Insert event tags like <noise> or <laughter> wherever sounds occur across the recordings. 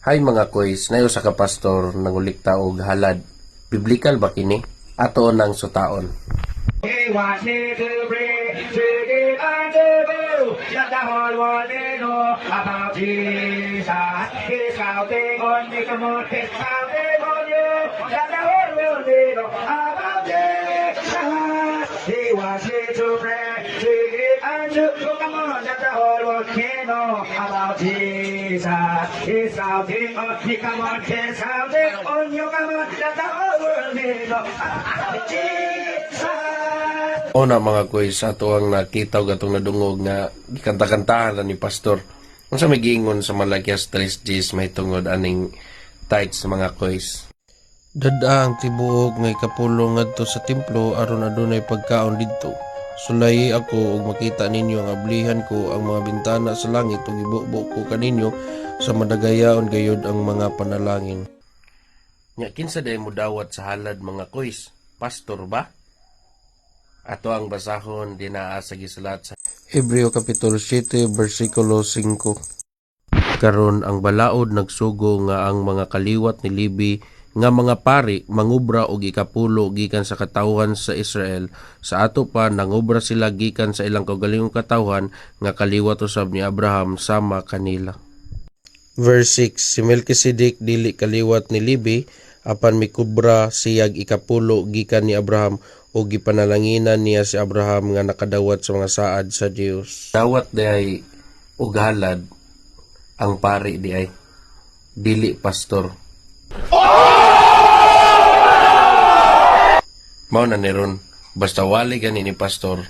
Hay mga koys, nayo sa kapastor nangulikta og halad. Biblikal ba kini? Ato nang sutaon. He wants me to bring to give unto you just the whole world may know about Jesus. He's counting on me, come on, he's counting on you. Just the whole world may know about Jesus. He wants me to pray to give unto you, come on, just the whole world may know about Jesus. He's counting on me, come on, he's counting on you, come on, just the whole world may know about Jesus. O na mga koys, ato ang nakita og atong nadungog nga gikanta-kantahan ni pastor. Unsa may giingon sa Malakias 3:10 may tungod aning tights mga koys. Dada ang tibuok nga ikapulong ngadto sa templo aron adunay pagkaon didto. Sulayi ako ug makita ninyo ang ablihan ko ang mga bintana sa langit ug ibubo ko kaninyo sa madagayaon gayud ang mga panalangin. Nya kinsa day mo dawat sa halad mga koys? Pastor ba? Ato ang basahon dinaa sa gisulat sa Hebreo Kapitulo 7 versikulo 5. Karon ang balaod nagsugo nga ang mga kaliwat ni Libi nga mga pari mangubra og ikapulo gikan sa katawhan sa Israel sa ato pa nangubra sila gikan sa ilang kaugalingong katawhan nga kaliwat usab ni Abraham sama kanila. Verse 6 Si Melchizedek dili kaliwat ni Libi apan mikubra siyag ikapulo gikan ni Abraham o gipanalanginan niya si Abraham nga nakadawat sa mga saad sa Dios. Dawat di ay ugalad ang pari di ay dili pastor. Mao na ni ron basta wali gani ni pastor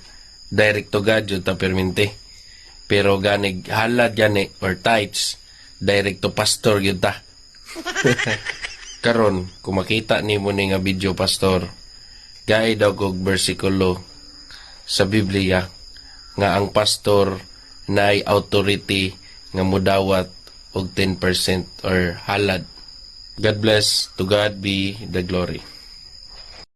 direkto gadyo ta permente. Pero ganig halad gani or tights direkto pastor gyud ta. <laughs> Karon, kung makita nimo ni nga video pastor, gay daw kog bersikulo sa Biblia nga ang pastor nay authority nga mudawat og 10% or halad. God bless, to God be the glory.